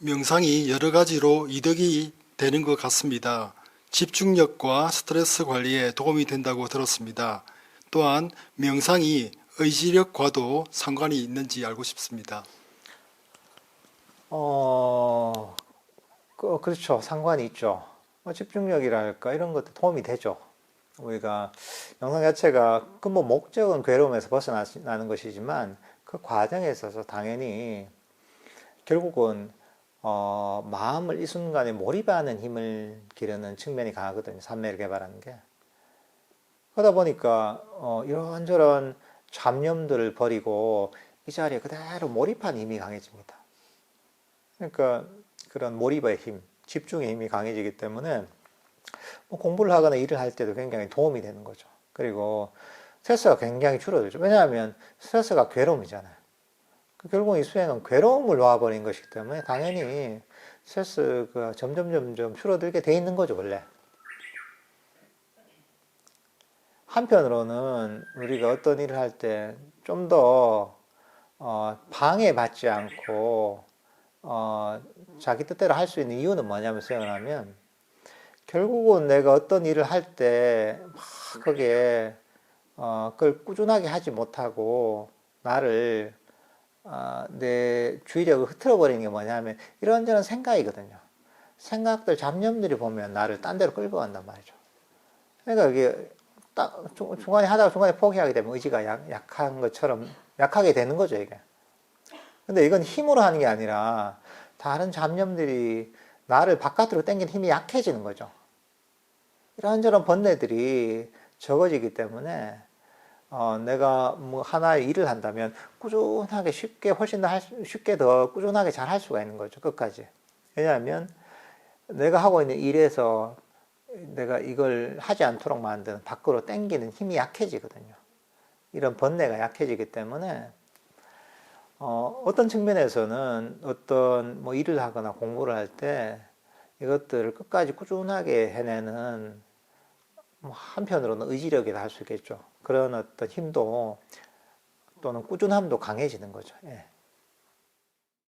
명상이 여러 가지로 이득이 되는 것 같습니다. 집중력과 스트레스 관리에 도움이 된다고 들었습니다. 또한 명상이 의지력과도 상관이 있는지 알고 싶습니다. 어, 그, 그렇죠. 상관이 있죠. 뭐 집중력이랄까 이런 것도 도움이 되죠. 우리가 영상 자체가 근본 목적은 괴로움에서 벗어나는 것이지만 그 과정에 있어서 당연히 결국은 어, 마음을 이 순간에 몰입하는 힘을 기르는 측면이 강하거든요. 삼매를 개발하는 게. 그러다 보니까 어, 이런저런 잡념들을 버리고 이 자리에 그대로 몰입한 힘이 강해집니다. 그러니까 그런 몰입의 힘, 집중의 힘이 강해지기 때문에 뭐 공부를 하거나 일을 할 때도 굉장히 도움이 되는 거죠. 그리고 스트레스가 굉장히 줄어들죠. 왜냐하면 스트레스가 괴로움이잖아요. 그 결국 이 수행은 괴로움을 놓아버린 것이기 때문에 당연히 스트레스가 점점 점점 줄어들게 돼 있는 거죠, 원래. 한편으로는 우리가 어떤 일을 할 때 좀더 어, 방해받지 않고 어, 자기 뜻대로 할 수 있는 이유는 뭐냐면 수행을 하면 결국은 내가 어떤 일을 할 때막 거기에 어, 그걸 꾸준하게 하지 못하고 나를 어, 내 주의력을 흐트러 버리는 게 뭐냐면 이런저런 생각이거든요. 생각들, 잡념들이 보면 나를 딴 데로 끌고 간단 말이죠. 그러니까 이게 딱 중- 중간에 하다가 중간에 포기하게 되면 의지가 약, 약한 것처럼 약하게 되는 거죠, 이게. 근데 이건 힘으로 하는 게 아니라 다른 잡념들이 나를 바깥으로 당기는 힘이 약해지는 거죠. 이런저런 번뇌들이 적어지기 때문에 어, 내가 뭐 하나의 일을 한다면 꾸준하게 쉽게 훨씬 더 할, 수- 쉽게 더 꾸준하게 잘 할 수가 있는 거죠 끝까지. 왜냐하면 내가 하고 있는 일에서 내가 이걸 하지 않도록 만드는 밖으로 당기는 힘이 약해지거든요. 이런 번뇌가 약해지기 때문에 어, 어떤 측면에서는 어떤 뭐 일을 하거나 공부를 할 때 이것들을 끝까지 꾸준하게 해내는 뭐 한편으로는 의지력이라 할 수 있겠죠. 그런 어떤 힘도 또는 꾸준함도 강해지는 거죠. 예.